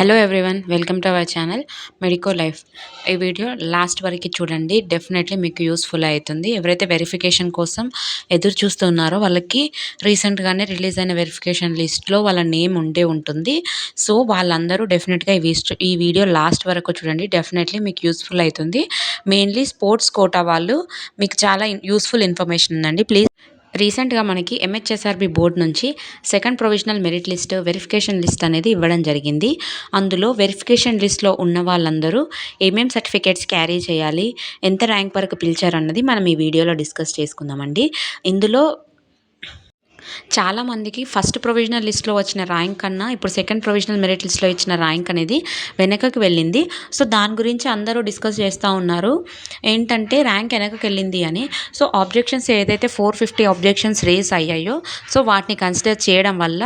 Hello everyone welcome to our channel medico life ఈ video last వరకు చూడండి definitely మీకు యూస్ఫుల్ అవుతుంది. ఎవరైతే వెరిఫికేషన్ కోసం ఎదురు చూస్తున్నారో వాళ్ళకి రీసెంట్గానే రిలీజ్ అయిన వెరిఫికేషన్ లిస్ట్లో వాళ్ళ నేమ్ ఉండే ఉంటుంది. సో వాళ్ళందరూ డెఫినెట్గా ఈ ఈ వీడియో లాస్ట్ వరకు చూడండి డెఫినెట్లీ మీకు యూస్ఫుల్ అవుతుంది. మెయిన్లీ స్పోర్ట్స్ కోటా వాళ్ళు మీకు చాలా యూస్ఫుల్ ఇన్ఫర్మేషన్ ఉందండి. ప్లీజ్ రీసెంట్గా మనకి ఎంహెచ్ఎస్ఆర్బి బోర్డ్ నుంచి second provisional merit list verification list అనేది ఇవ్వడం జరిగింది. అందులో వెరిఫికేషన్ లిస్ట్లో ఉన్న వాళ్ళందరూ ఏమేం సర్టిఫికేట్స్ క్యారీ చేయాలి ఎంత ర్యాంక్ వరకు పిలిచారన్నది మనం ఈ వీడియోలో డిస్కస్ చేసుకుందామండి. ఇందులో చాలామందికి ఫస్ట్ ప్రొవిజనల్ లిస్ట్లో వచ్చిన ర్యాంక్ కన్నా ఇప్పుడు సెకండ్ ప్రొవిజనల్ మెరిట్ లిస్ట్లో ఇచ్చిన ర్యాంక్ అనేది వెనకకి వెళ్ళింది. సో దాని గురించి అందరూ డిస్కస్ చేస్తూ ఉన్నారు. ఏంటంటే ర్యాంక్ వెనకకి వెళ్ళింది అని. సో ఆబ్జెక్షన్స్ ఏదైతే ఫోర్ ఫిఫ్టీ ఆబ్జెక్షన్స్ రేస్ అయ్యాయో సో వాటిని కన్సిడర్ చేయడం వల్ల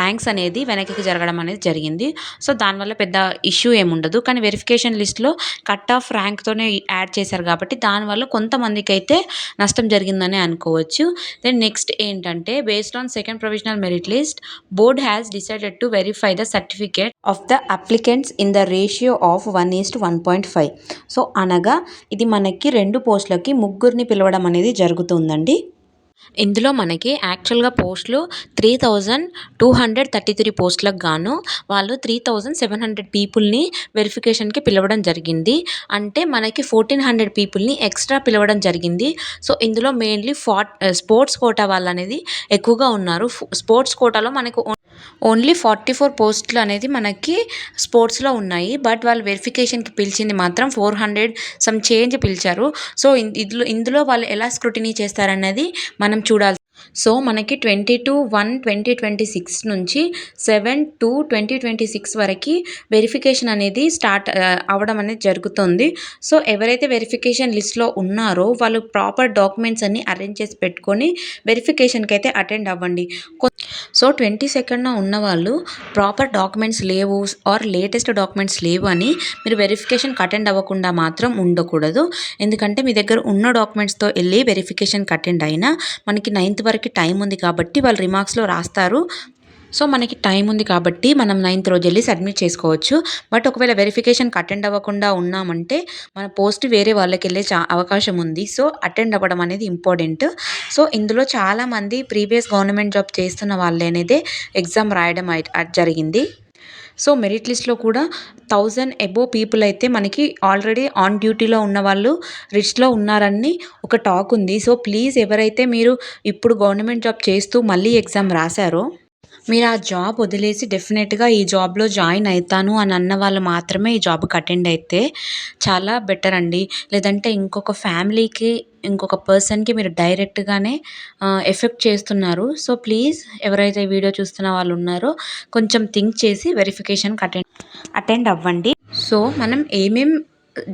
ర్యాంక్స్ అనేది వెనకకి జరగడం అనేది జరిగింది. సో దానివల్ల పెద్ద ఇష్యూ ఏముండదు కానీ వెరిఫికేషన్ లిస్ట్లో కట్ ఆఫ్ ర్యాంక్తోనే యాడ్ చేశారు కాబట్టి దానివల్ల కొంతమందికి అయితే నష్టం జరిగిందని అనుకోవచ్చు. దెన్ నెక్స్ట్ ఏంటంటే based on second provisional merit list, board has decided to verify the certificate of the applicants in the ratio of 1 is to 1.5. So అనగా ఇది మనకి రెండు పోస్టులకి ముగ్గురిని పిలవడం అనేది జరుగుతుందండి ఇందులో మనకి యాక్చువల్గా పోస్టులు three thousand two hundred thirty three పోస్టులకు గాను వాళ్ళు త్రీ థౌజండ్ సెవెన్ హండ్రెడ్ పీపుల్ని వెరిఫికేషన్కి పిలవడం జరిగింది. అంటే మనకి ఫోర్టీన్ హండ్రెడ్ పీపుల్ని ఎక్స్ట్రా పిలవడం జరిగింది. సో ఇందులో మెయిన్లీ ఫాట్ స్పోర్ట్స్ కోటా వాళ్ళు అనేది ఎక్కువగా ఉన్నారు. స్పోర్ట్స్ కోటాలో మనకు ఓన్లీ ఫార్టీ ఫోర్ పోస్టులు అనేది మనకి స్పోర్ట్స్లో ఉన్నాయి. బట్ వాళ్ళు వెరిఫికేషన్కి పిలిచింది మాత్రం ఫోర్ హండ్రెడ్ సమ్ చేంజ్ పిలిచారు. సో ఇందులో ఇందులో వాళ్ళు ఎలా స్క్రూటినీ చేస్తారనేది మన మనం చూడాలి సో మనకి twenty two one twenty twenty six నుంచి seven two twenty twenty six వరకు వెరిఫికేషన్ అనేది స్టార్ట్ అవ్వడం అనేది జరుగుతుంది. సో ఎవరైతే వెరిఫికేషన్ లిస్ట్లో ఉన్నారో వాళ్ళు ప్రాపర్ డాక్యుమెంట్స్ అన్ని అరేంజ్ చేసి పెట్టుకొని వెరిఫికేషన్కి అయితే అటెండ్ అవ్వండి. సో ట్వంటీ సెకండ్న ఉన్నవాళ్ళు ప్రాపర్ డాక్యుమెంట్స్ లేవు ఆర్ లేటెస్ట్ డాక్యుమెంట్స్ లేవు అని మీరు వెరిఫికేషన్కి అటెండ్ అవ్వకుండా మాత్రం ఉండకూడదు. ఎందుకంటే మీ దగ్గర ఉన్న డాక్యుమెంట్స్తో వెళ్ళి వెరిఫికేషన్కి అటెండ్ అయినా మనకి నైన్త్ వరకు టైం ఉంది కాబట్టి వాళ్ళు రిమార్క్స్లో రాస్తారు. సో మనకి టైం ఉంది కాబట్టి మనం నైన్త్ రోజు వెళ్ళి సబ్మిట్ చేసుకోవచ్చు. బట్ ఒకవేళ వెరిఫికేషన్కి అటెండ్ అవ్వకుండా ఉన్నామంటే మన పోస్ట్ వేరే వాళ్ళకి వెళ్ళే చా అవకాశం ఉంది. సో అటెండ్ అవ్వడం అనేది ఇంపార్టెంట్. సో ఇందులో చాలామంది ప్రీవియస్ గవర్నమెంట్ జాబ్ చేస్తున్న వాళ్ళనేదే ఎగ్జామ్ రాయడం జరిగింది. సో మెరిట్ లిస్ట్లో కూడా థౌజండ్ ఎబో పీపుల్ అయితే మనకి ఆల్రెడీ ఆన్ డ్యూటీలో ఉన్న వాళ్ళు రిచ్లో ఉన్నారని ఒక టాక్ ఉంది. సో ప్లీజ్ ఎవరైతే మీరు ఇప్పుడు గవర్నమెంట్ జాబ్ చేస్తూ మళ్ళీ ఎగ్జామ్ రాశారో మీరు ఆ జాబ్ వదిలేసి డెఫినెట్గా ఈ జాబ్లో జాయిన్ అవుతాను అని అన్న వాళ్ళు మాత్రమే ఈ జాబ్కి అటెండ్ అయితే చాలా బెటర్ అండి. లేదంటే ఇంకొక ఫ్యామిలీకి ఇంకొక పర్సన్కి మీరు డైరెక్ట్గానే ఎఫెక్ట్ చేస్తున్నారు. సో ప్లీజ్ ఎవరైతే వీడియో చూస్తున్న వాళ్ళు ఉన్నారో కొంచెం థింక్ చేసి వెరిఫికేషన్కి అటెండ్ అటెండ్ అవ్వండి. సో మనం ఏమేం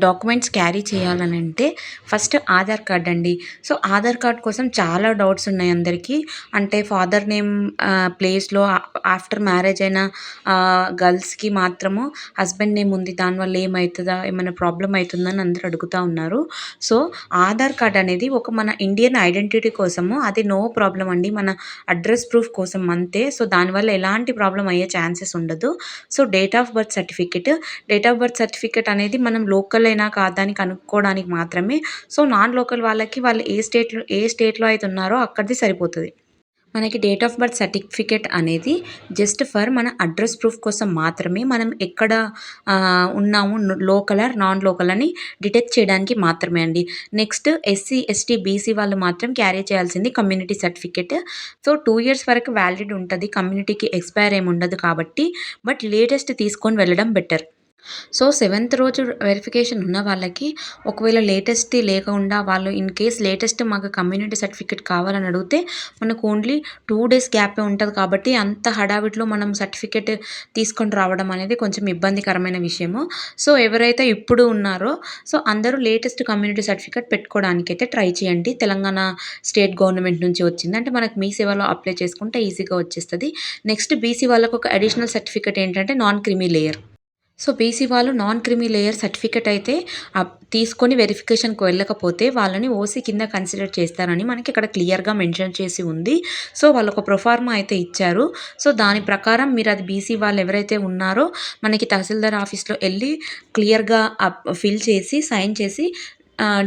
డాక్యుమెంట్స్ క్యారీ చేయాలని అంటే ఫస్ట్ ఆధార్ కార్డ్ అండి సో ఆధార్ కార్డ్ కోసం చాలా డౌట్స్ ఉన్నాయి అందరికీ. అంటే ఫాదర్ నేమ్ ప్లేస్లో ఆఫ్టర్ మ్యారేజ్ అయిన గర్ల్స్కి మాత్రము హస్బెండ్ నేమ్ ఉంది. దానివల్ల ఏమవుతుందా ఏమైనా ప్రాబ్లం అవుతుందని అందరూ అడుగుతూ ఉన్నారు. సో ఆధార్ కార్డ్ అనేది ఒక మన ఇండియన్ ఐడెంటిటీ కోసము అది నో ప్రాబ్లం అండి. మన అడ్రస్ ప్రూఫ్ కోసం అంతే. సో దానివల్ల ఎలాంటి ప్రాబ్లం అయ్యే ఛాన్సెస్ ఉండదు. So date of birth certificate date of birth certificate అనేది మనం లోకల్ లోకల్ కాదా అని కనుక్కోవడానికి మాత్రమే. సో నాన్ లోకల్ వాళ్ళకి వాళ్ళు ఏ స్టేట్లో ఏ స్టేట్లో అయితే ఉన్నారో అక్కడిది సరిపోతుంది. మనకి డేట్ ఆఫ్ బర్త్ సర్టిఫికేట్ అనేది జస్ట్ ఫర్ మన అడ్రస్ ప్రూఫ్ కోసం మాత్రమే మనం ఎక్కడ ఉన్నాము లోకల్ ఆర్ నాన్ లోకల్ అని డిటెక్ట్ చేయడానికి మాత్రమే అండి. నెక్స్ట్ ఎస్సీ ఎస్టీ బీసీ వాళ్ళు మాత్రం క్యారీ చేయాల్సింది community certificate. So two years వరకు వ్యాలిడ్ ఉంటుంది కమ్యూనిటీకి ఎక్స్పైర్ ఏమి ఉండదు కాబట్టి బట్ లేటెస్ట్ తీసుకొని వెళ్ళడం బెటర్. సో సెవెంత్ రోజు వెరిఫికేషన్ ఉన్న వాళ్ళకి ఒకవేళ లేటెస్ట్ లేకుండా వాళ్ళు ఇన్ కేస్ లేటెస్ట్ మాకు కమ్యూనిటీ సర్టిఫికేట్ కావాలని అడిగితే మనకు ఓన్లీ టూ డేస్ గ్యాపే ఉంటుంది కాబట్టి అంత హడావిడిలో మనం సర్టిఫికేట్ తీసుకొని రావడం అనేది కొంచెం ఇబ్బందికరమైన విషయము. సో ఎవరైతే ఇప్పుడు ఉన్నారో సో అందరూ లేటెస్ట్ కమ్యూనిటీ సర్టిఫికేట్ పెట్టుకోవడానికి అయితే ట్రై చేయండి. తెలంగాణ స్టేట్ గవర్నమెంట్ నుంచి వచ్చింది. అంటే మనకు మీ సేవలో అప్లై చేసుకుంటే ఈజీగా వచ్చేస్తుంది. నెక్స్ట్ బీసీ వాళ్ళకు ఒక అడిషనల్ సర్టిఫికేట్ ఏంటంటే non creamy layer so BC వాళ్ళు నాన్ క్రిమీ లేయర్ సర్టిఫికేట్ అయితే అప్ తీసుకొని వెరిఫికేషన్కి వెళ్ళకపోతే వాళ్ళని ఓసీ కింద కన్సిడర్ చేస్తారని మనకి ఇక్కడ క్లియర్గా మెన్షన్ చేసి ఉంది. సో వాళ్ళు ఒక ప్రొఫార్మా అయితే ఇచ్చారు. సో దాని ప్రకారం మీరు అది బీసీ వాళ్ళు ఎవరైతే ఉన్నారో మనకి తహసీల్దార్ ఆఫీస్లో వెళ్ళి క్లియర్గా ఫిల్ చేసి సైన్ చేసి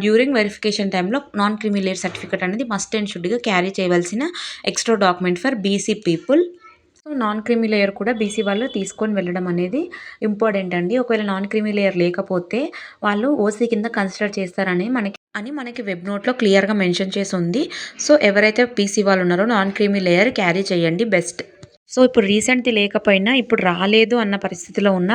డ్యూరింగ్ వెరిఫికేషన్ టైంలో నాన్ క్రిమిలేయర్ సర్టిఫికేట్ అనేది మస్ట్ అండ్ షుడ్గా క్యారీ చేయవలసిన extra document for BC people. Non creamy layer కూడా బీసీ వాళ్ళు తీసుకొని వెళ్ళడం అనేది ఇంపార్టెంట్ అండి. ఒకవేళ నాన్ క్రీమీ లేయర్ లేకపోతే వాళ్ళు ఓసీ కింద కన్సిడర్ చేస్తారని మనకి అని మనకి వెబ్ నోట్లో క్లియర్గా మెన్షన్ చేసి ఉంది. సో ఎవరైతే పీసీ వాళ్ళు ఉన్నారో నాన్ క్రీమీ లేయర్ క్యారీ చేయండి బెస్ట్. సో ఇప్పుడు రీసెంట్ది లేకపోయినా ఇప్పుడు రాలేదు అన్న పరిస్థితిలో ఉన్న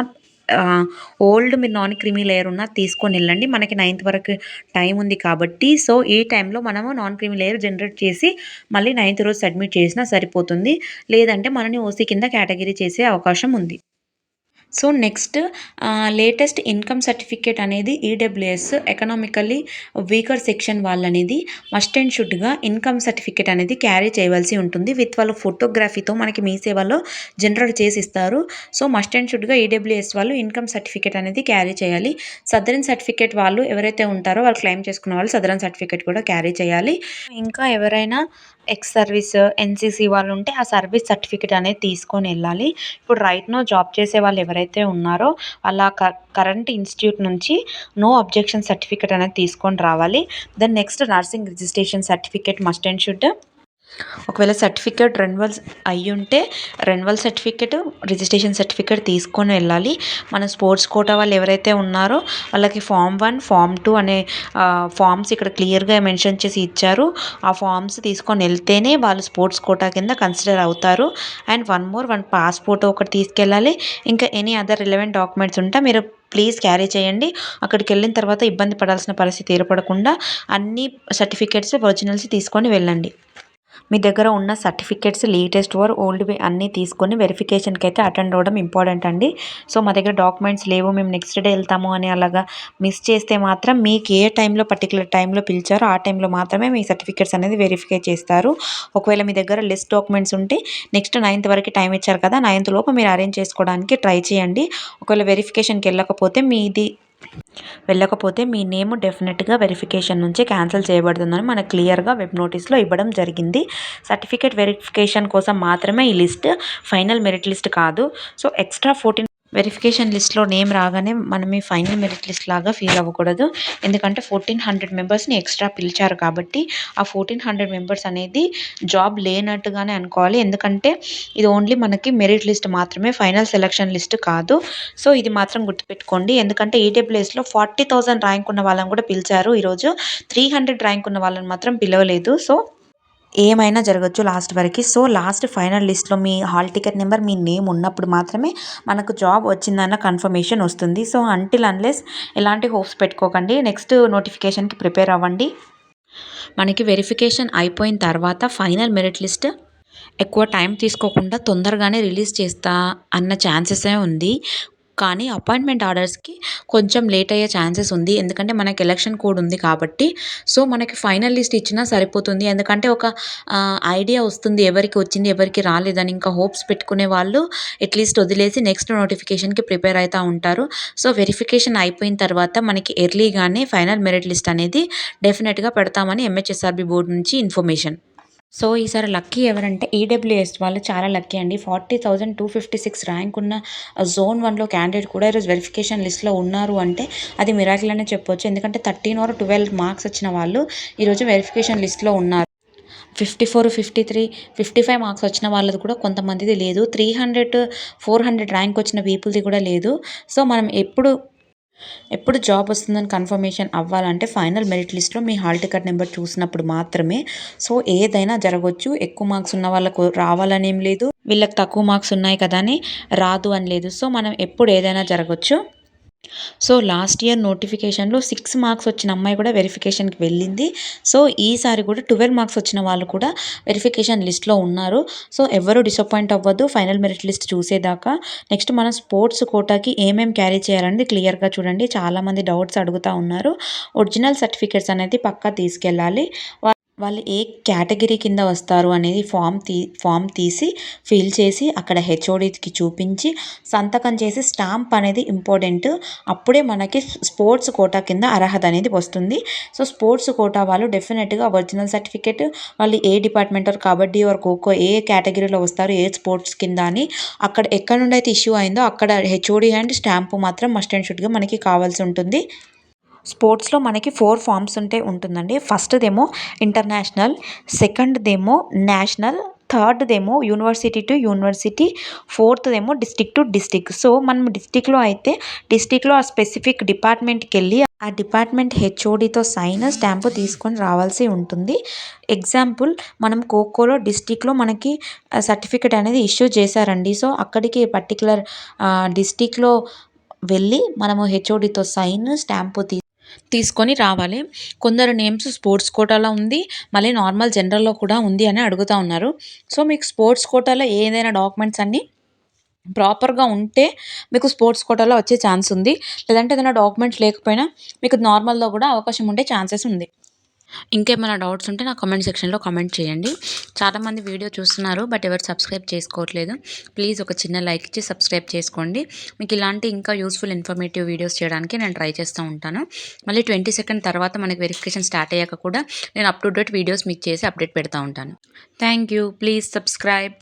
ఓల్డ్ మీరు నాన్ క్రీమీ లేయర్ ఉన్నా తీసుకొని వెళ్ళండి. మనకి నైన్త్ వరకు టైం ఉంది కాబట్టి సో ఈ టైంలో మనము నాన్ క్రీమీ లేయర్ జనరేట్ చేసి మళ్ళీ నైన్త్ రోజు సబ్మిట్ చేసినా సరిపోతుంది. లేదంటే మనని ఓసీ కింద కేటగిరీ చేసే అవకాశం ఉంది. So next latest income certificate అనేది ఈడబ్ల్యూఎస్ ఎకనామికల్లీ వీకర్ సెక్షన్ వాళ్ళనేది మస్ట్ అండ్ షుడ్గా ఇన్కమ్ సర్టిఫికేట్ అనేది క్యారీ చేయవలసి ఉంటుంది. విత్ వాళ్ళ ఫోటోగ్రఫీతో మనకి మీ సేవలో జనరేట్ చేసి ఇస్తారు సో మస్ట్ అండ్ షుడ్గా ఈడబ్ల్యూఎస్ వాళ్ళు ఇన్కమ్ సర్టిఫికేట్ అనేది క్యారీ చేయాలి. సదరన్ సర్టిఫికేట్ వాళ్ళు ఎవరైతే ఉంటారో వాళ్ళు క్లెయిమ్ చేసుకున్న వాళ్ళు సదరన్ సర్టిఫికేట్ కూడా క్యారీ చేయాలి. ఇంకా ఎవరైనా ఎక్స్ సర్వీస్ ఎన్సీసీ వాళ్ళు ఉంటే ఆ సర్వీస్ సర్టిఫికేట్ అనేది తీసుకొని వెళ్ళాలి. ఇప్పుడు రైట్ నో జాబ్ చేసే వాళ్ళు ఎవరైతే ఉన్నారో వాళ్ళ కరెంట్ ఇన్స్టిట్యూట్ నుంచి నో అబ్జెక్షన్ సర్టిఫికేట్ అనేది తీసుకొని రావాలి. Then next nursing registration certificate must and should. ఒకవేళ సర్టిఫికేట్ రెన్యువల్స్ అయ్యి ఉంటే రెన్యువల్ సర్టిఫికేట్ రిజిస్ట్రేషన్ సర్టిఫికేట్ తీసుకొని వెళ్ళాలి. మన స్పోర్ట్స్ కోటా వాళ్ళు ఎవరైతే ఉన్నారో వాళ్ళకి ఫామ్ వన్ ఫామ్ టూ అనే ఫామ్స్ ఇక్కడ క్లియర్గా మెన్షన్ చేసి ఇచ్చారు. ఆ ఫామ్స్ తీసుకొని వెళ్తేనే వాళ్ళు స్పోర్ట్స్ కోటా కింద కన్సిడర్ అవుతారు. And one more one passport ఒకటి తీసుకెళ్ళాలి. ఇంకా ఎనీ అదర్ రిలవెంట్ డాక్యుమెంట్స్ ఉంటే మీరు ప్లీజ్ క్యారీ చేయండి. అక్కడికి వెళ్ళిన తర్వాత ఇబ్బంది పడాల్సిన పరిస్థితి ఏర్పడకుండా అన్ని సర్టిఫికేట్స్ ఒరిజినల్స్ తీసుకొని వెళ్ళండి. మీ దగ్గర ఉన్న సర్టిఫికేట్స్ లేటెస్ట్ వర్ ఓల్డ్వి అన్నీ తీసుకొని వెరిఫికేషన్కి అయితే అటెండ్ అవ్వడం ఇంపార్టెంట్ అండి. సో మా దగ్గర డాక్యుమెంట్స్ లేవు మేము నెక్స్ట్ డే వెళ్తాము అని అలాగా మిస్ చేస్తే మాత్రం మీకు ఏ టైంలో పర్టికులర్ టైంలో పిలిచారో ఆ టైంలో మాత్రమే మీ సర్టిఫికేట్స్ అనేది వెరిఫై చేస్తారు. ఒకవేళ మీ దగ్గర లిస్ట్ డాక్యుమెంట్స్ ఉంటే నెక్స్ట్ నైన్త్ వరకు టైం ఇచ్చారు కదా నైన్త్ లోపు మీరు అరేంజ్ చేసుకోవడానికి ట్రై చేయండి. ఒకవేళ వెరిఫికేషన్కి వెళ్ళకపోతే మీది వెళ్ళకపోతే మీ నేమ్ డెఫినెట్గా వెరిఫికేషన్ నుంచి క్యాన్సిల్ చేయబడుతుందని మనకు క్లియర్గా వెబ్ నోటీస్లో ఇవ్వడం జరిగింది. సర్టిఫికేట్ వెరిఫికేషన్ కోసం మాత్రమే ఈ లిస్ట్ ఫైనల్ మెరిట్ లిస్ట్ కాదు. సో ఎక్స్ట్రా ఫోర్టీన్ వెరిఫికేషన్ లిస్ట్లో నేమ్ రాగానే మనం ఈ ఫైనల్ మెరిట్ లిస్ట్ లాగా ఫీల్ అవ్వకూడదు. ఎందుకంటే ఫోర్టీన్ హండ్రెడ్ మెంబర్స్ని ఎక్స్ట్రా పిలిచారు కాబట్టి ఆ ఫోర్టీన్ హండ్రెడ్ మెంబర్స్ అనేది జాబ్ లేనట్టుగానే అనుకోవాలి. ఎందుకంటే ఇది ఓన్లీ మనకి మెరిట్ లిస్ట్ మాత్రమే ఫైనల్ సెలక్షన్ లిస్ట్ కాదు. సో ఇది మాత్రం గుర్తుపెట్టుకోండి. ఎందుకంటే ఈడబ్ల్యూఎస్లో ఫార్టీ థౌసండ్ ర్యాంక్ ఉన్న వాళ్ళని కూడా పిలిచారు. ఈరోజు త్రీ హండ్రెడ్ ర్యాంక్ ఉన్న వాళ్ళని మాత్రం పిలవలేదు. సో ఏమైనా జరగచ్చు లాస్ట్ వరకు. సో లాస్ట్ ఫైనల్ లిస్ట్లో మీ హాల్ టికెట్ నెంబర్ మీ నేమ్ ఉన్నప్పుడు మాత్రమే మనకు జాబ్ వచ్చిందన్న కన్ఫర్మేషన్ వస్తుంది. సో అంటిల్ అన్లెస్ ఎలాంటి హోప్స్ పెట్టుకోకండి. నెక్స్ట్ నోటిఫికేషన్కి ప్రిపేర్ అవ్వండి. మనకి వెరిఫికేషన్ అయిపోయిన తర్వాత ఫైనల్ మెరిట్ లిస్ట్ ఎక్కువ టైం తీసుకోకుండా తొందరగానే రిలీజ్ చేస్తా అన్న ఛాన్సెసే ఉంది. కానీ అపాయింట్మెంట్ ఆర్డర్స్కి కొంచెం లేట్ అయ్యే ఛాన్సెస్ ఉంది. ఎందుకంటే మనకి ఎలక్షన్ కోడ్ ఉంది కాబట్టి. సో మనకి ఫైనల్ లిస్ట్ ఇచ్చినా సరిపోతుంది. ఎందుకంటే ఒక ఐడియా వస్తుంది ఎవరికి వచ్చింది ఎవరికి రాలేదని. ఇంకా హోప్స్ పెట్టుకునే వాళ్ళు అట్లీస్ట్ వదిలేసి నెక్స్ట్ నోటిఫికేషన్కి ప్రిపేర్ అవుతూ ఉంటారు. సో వెరిఫికేషన్ అయిపోయిన తర్వాత మనకి ఎర్లీగానే ఫైనల్ మెరిట్ లిస్ట్ అనేది డెఫినెట్గా పెడతామని ఎంహెచ్ఎస్ఆర్బి బోర్డు నుంచి ఇన్ఫర్మేషన్. సో ఈసారి లక్కీ ఎవరంటే ఈడబ్ల్యూఎస్ వాళ్ళు చాలా లక్కీ అండి. Forty thousand two fifty six rank ఉన్న జోన్ వన్లో క్యాండిడేట్ కూడా ఈరోజు వెరిఫికేషన్ లిస్ట్లో ఉన్నారు అంటే అది మిరాకిల్ అనే చెప్పొచ్చు. ఎందుకంటే థర్టీన్ ఆర్ ట్వెల్వ్ మార్క్స్ వచ్చిన వాళ్ళు ఈరోజు వెరిఫికేషన్ లిస్ట్లో ఉన్నారు. Fifty four fifty three fifty five marks వచ్చిన వాళ్ళది కూడా కొంతమందిది లేదు. Three hundred four hundred rank వచ్చిన పీపుల్ది కూడా లేదు. సో మనం ఎప్పుడు ఎప్పుడు జాబ్ వస్తుందని కన్ఫర్మేషన్ అవ్వాలంటే ఫైనల్ మెరిట్ లిస్ట్లో మీ హాల్ టికెట్ నెంబర్ చూసినప్పుడు మాత్రమే. సో ఏదైనా జరగవచ్చు ఎక్కువ మార్క్స్ ఉన్న వాళ్ళకు రావాలనేం లేదు. వీళ్ళకి తక్కువ మార్క్స్ ఉన్నాయి కదా అని రాదు అని లేదు. సో మనం ఎప్పుడు ఏదైనా జరగవచ్చు సో లాస్ట్ ఇయర్ నోటిఫికేషన్లో సిక్స్ మార్క్స్ వచ్చిన అమ్మాయి కూడా వెరిఫికేషన్కి వెళ్ళింది. సో ఈసారి కూడా ట్వెల్వ్ మార్క్స్ వచ్చిన వాళ్ళు కూడా వెరిఫికేషన్ లిస్ట్లో ఉన్నారు. సో ఎవరు డిసప్పాయింట్ అవ్వద్దు. ఫైనల్ మెరిట్ లిస్ట్ చూసేదాకా. నెక్స్ట్ మనం స్పోర్ట్స్ కోటాకి ఏమేమి క్యారీ చేయాలని క్లియర్గా చూడండి. చాలామంది డౌట్స్ అడుగుతూ ఉన్నారు. ఒరిజినల్ సర్టిఫికేట్స్ అనేది పక్కా తీసుకెళ్ళాలి. వాళ్ళు ఏ కేటగిరీ కింద వస్తారు అనేది ఫామ్ తీ ఫామ్ తీసి ఫిల్ చేసి అక్కడ హెచ్ఓడికి చూపించి సంతకం చేసి స్టాంప్ అనేది ఇంపార్టెంట్. అప్పుడే మనకి స్పోర్ట్స్ కోటా కింద అర్హత అనేది వస్తుంది. సో స్పోర్ట్స్ కోటా వాళ్ళు డెఫినెట్గా ఒరిజినల్ సర్టిఫికేట్. వాళ్ళు ఏ department or kabaddi or kho kho ఏ కేటగిరీలో వస్తారు ఏ స్పోర్ట్స్ కింద అని అక్కడ ఎక్కడ నుండి అయితే ఇష్యూ అయిందో అక్కడ హెచ్ఓడి అండ్ స్టాంపు మాత్రం మస్ట్ అండ్ షుడ్గా మనకి కావాల్సి ఉంటుంది. స్పోర్ట్స్లో మనకి ఫోర్ ఫామ్స్ ఉంటే ఉంటుందండి. ఫస్ట్దేమో ఇంటర్నేషనల్ సెకండ్దేమో నేషనల్ థర్డ్దేమో యూనివర్సిటీ టు యూనివర్సిటీ ఫోర్త్దేమో డిస్టిక్ టు డిస్టిక్ సో మనం డిస్టిక్లో అయితే డిస్టిక్లో ఆ స్పెసిఫిక్ డిపార్ట్మెంట్కి వెళ్ళి ఆ డిపార్ట్మెంట్ హెచ్ఓడితో సైన్ స్టాంపు తీసుకొని రావాల్సి ఉంటుంది. ఎగ్జాంపుల్ మనం ఖోఖోలో డిస్టిక్లో మనకి సర్టిఫికెట్ అనేది ఇష్యూ చేశారండి. సో అక్కడికి పర్టికులర్ డిస్టిక్లో వెళ్ళి మనము హెచ్ఓడితో సైన్ స్టాంపు తీ తీసుకొని రావాలి. కొందరు నేమ్స్ స్పోర్ట్స్ కోటాలో ఉంది. మళ్ళీ నార్మల్ జనరల్లో కూడా ఉంది అని అడుగుతూ ఉన్నారు. సో మీకు స్పోర్ట్స్ కోటాలో ఏదైనా డాక్యుమెంట్స్ అన్నీ ప్రాపర్గా ఉంటే మీకు స్పోర్ట్స్ కోటాలో వచ్చే ఛాన్స్ ఉంది. లేదంటే ఏదైనా డాక్యుమెంట్స్ లేకపోయినా మీకు నార్మల్లో కూడా అవకాశం ఉండే ఛాన్సెస్ ఉంది. ఇంకేమైనా డౌట్స్ ఉంటే నా కామెంట్ సెక్షన్లో కామెంట్ చేయండి. చాలామంది వీడియో చూస్తున్నారు బట్ ఎవరు సబ్స్క్రైబ్ చేసుకోవట్లేదు. ప్లీజ్ ఒక చిన్న లైక్ ఇచ్చి సబ్స్క్రైబ్ చేసుకోండి. మీకు ఇలాంటి ఇంకా యూస్ఫుల్ ఇన్ఫర్మేటివ్ వీడియోస్ చేయడానికి నేను ట్రై చేస్తూ ఉంటాను. మళ్ళీ ట్వంటీ సెకండ్ తర్వాత మనకి వెరిఫికేషన్ స్టార్ట్ అయ్యాక కూడా నేను అప్ టు డేట్ వీడియోస్ మీకు చేసి అప్డేట్ పెడతా ఉంటాను. Thank you please subscribe